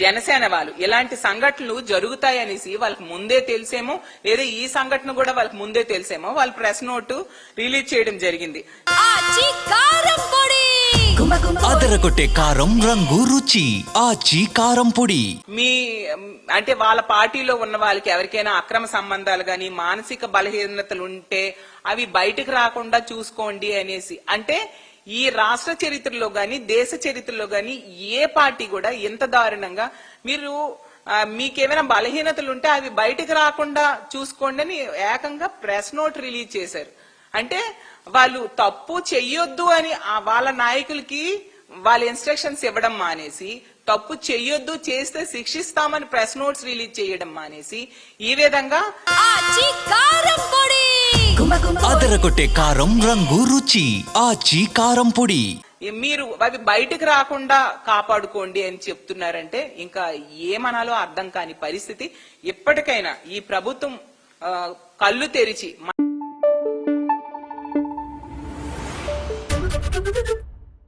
జనసేన వాళ్ళు. ఇలాంటి సంఘటనలు జరుగుతాయనేసి వాళ్ళకి ముందే తెలిసేమో లేదా ఈ సంఘటన కూడా వాళ్ళకి ముందే తెలిసేమో వాళ్ళు ప్రెస్ నోటు రిలీజ్ చేయడం జరిగింది. అదరగొట్టే కారం రంగు రుచి. ఆచి కారం పొడి. మీ అంటే వాళ్ళ పార్టీలో ఉన్న వాళ్ళకి ఎవరికైనా అక్రమ సంబంధాలు గాని మానసిక బలహీనతలు ఉంటే అవి బయటకు రాకుండా చూసుకోండి అనేసి. అంటే ఈ రాష్ట్ర చరిత్రలో గాని దేశ చరిత్రలో గాని ఏ పార్టీ కూడా ఇంత దారుణంగా మీరు మీకేమైనా బలహీనతలు ఉంటే అవి బయటకు రాకుండా చూసుకోండి అని ఏకంగా ప్రెస్ నోట్ రిలీజ్ చేశారు. అంటే వాళ్ళు తప్పు చెయ్యొద్దు అని వాళ్ళ నాయకులకి వాళ్ళ ఇన్స్ట్రక్షన్స్ ఇవ్వడం మానేసి తప్పు చెయ్యొద్దు చేస్తే శిక్షిస్తామని ప్రెస్ నోట్స్ రిలీజ్ చేయడం మానేసి ఈ విధంగా అదరగొట్టే కారం రంగు రుచి ఆ చీ కారం పొడి మీరు అవి బయటకు రాకుండా కాపాడుకోండి అని చెప్తున్నారంటే ఇంకా ఏమనాలో అర్థం కాని పరిస్థితి. ఎప్పటికైనా ఈ ప్రభుత్వం కళ్ళు తెరిచి